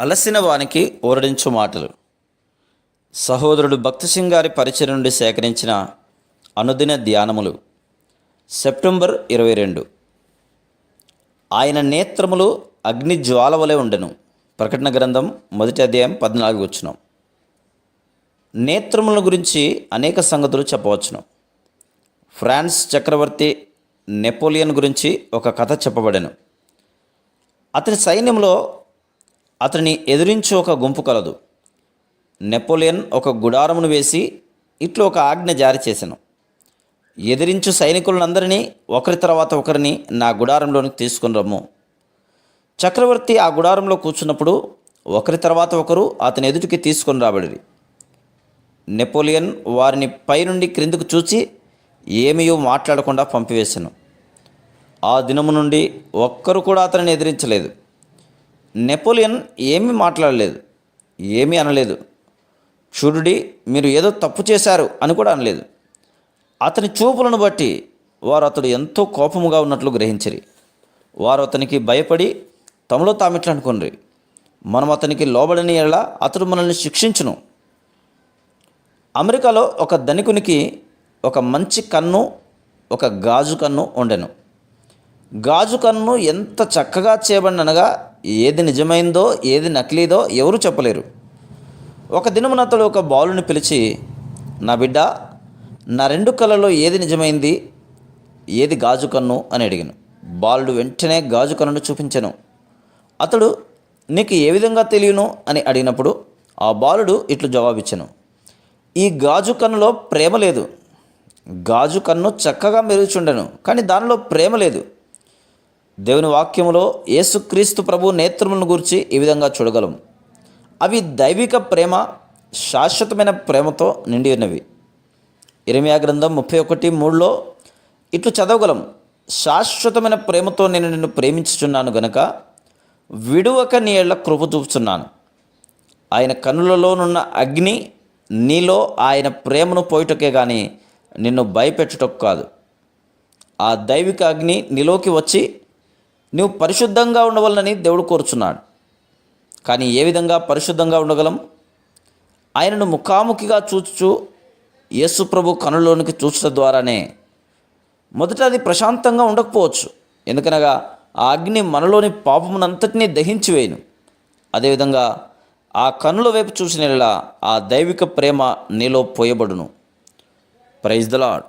అలసిన వానికి ఓరడించు మాటలు. సహోదరుడు భక్తి సింగ్ గారి పరిచయం నుండి సేకరించిన అనుదిన ధ్యానములు. సెప్టెంబర్ ఇరవై రెండు. ఆయన నేత్రములు అగ్ని జ్వాల వలె ఉండెను. ప్రకటన గ్రంథం మొదటి అధ్యాయం పద్నాలుగు వచ్చును. నేత్రముల గురించి అనేక సంగతులు చెప్పవచ్చును. ఫ్రాన్స్ చక్రవర్తి నెపోలియన్ గురించి ఒక కథ చెప్పబడెను. అతని సైన్యంలో అతని ఎదిరించు ఒక గుంపు కలదు. నెపోలియన్ ఒక గుడారమును వేసి ఇట్లు ఒక ఆజ్ఞ జారీ చేశాను ఎదిరించు సైనికులందరినీ ఒకరి తర్వాత ఒకరిని నా గుడారంలోనికి తీసుకుని రమ్ము. చక్రవర్తి ఆ గుడారంలో కూర్చున్నప్పుడు ఒకరి తర్వాత ఒకరు అతని ఎదుటికి తీసుకొని రాబడి నెపోలియన్ వారిని పైనుండి క్రిందకు చూచి ఏమీయో మాట్లాడకుండా పంపివేశాను ఆ దినము నుండి ఒక్కరు కూడా అతనిని ఎదిరించలేదు. నెపోలియన్ ఏమీ మాట్లాడలేదు ఏమీ అనలేదు. చూడుడి మీరు ఏదో తప్పు చేశారు అని కూడా అనలేదు. అతని చూపులను బట్టి వారు అతడు ఎంతో కోపముగా ఉన్నట్లు గ్రహించిరి. వారు అతనికి భయపడి తమలో తామిట్లు మనం అతనికి లోబడని ఎలా అతడు మనల్ని శిక్షించును. అమెరికాలో ఒక ధనికునికి ఒక మంచి కన్ను ఒక గాజు కన్ను ఉండెను. గాజు కన్ను ఎంత చక్కగా చేయబడిననగా ఏది నిజమైందో ఏది నకిలీదో ఎవరు చెప్పలేరు. ఒక దినమున అతడు ఒక బాలుని పిలిచి నా బిడ్డ నా రెండు కళ్ళలో ఏది నిజమైంది ఏది గాజు కన్ను? అని అడిగాను. బాలుడు వెంటనే గాజు కన్నును చూపించాను. అతడు నీకు ఏ విధంగా తెలియను? అని అడిగినప్పుడు ఆ బాలుడు ఇట్లు జవాబిచ్చాను. ఈ గాజు కన్నులో ప్రేమ లేదు. గాజు కన్ను చక్కగా మెరుగుచుండెను కానీ దానిలో ప్రేమ లేదు. దేవుని వాక్యములో యేసుక్రీస్తు ప్రభు నేత్రములను గురించి ఈ విధంగా చూడగలం. అవి దైవిక ప్రేమ శాశ్వతమైన ప్రేమతో నిండి ఉన్నవి ఇరమియా గ్రంథం ముప్పై ఒకటి మూడులో ఇట్లు చదవగలం. శాశ్వతమైన ప్రేమతో నేను నిన్ను ప్రేమించుచున్నాను గనక విడువక నీ ఏళ్ళ కృప చూపుతున్నాను ఆయన కన్నులలోనున్న అగ్ని నీలో ఆయన ప్రేమను పోయిటకే కానీ నిన్ను భయపెట్టుటకు కాదు. ఆ దైవిక అగ్ని నీలోకి వచ్చి నువ్వు పరిశుద్ధంగా ఉండవలనని దేవుడు కోరుచున్నాడు. కానీ ఏ విధంగా పరిశుద్ధంగా ఉండగలం? ఆయనను ముఖాముఖిగా చూచుచు యేసు ప్రభు కనులోనికి చూచడం ద్వారానే. మొదట అది ప్రశాంతంగా ఉండకపోవచ్చు. ఎందుకనగా ఆ అగ్ని మనలోని పాపమునంతటినీ దహించి వేయను. అదేవిధంగా ఆ కనుల వైపు చూసిన ఆ దైవిక ప్రేమ నీలో పోయబడును. Praise the lord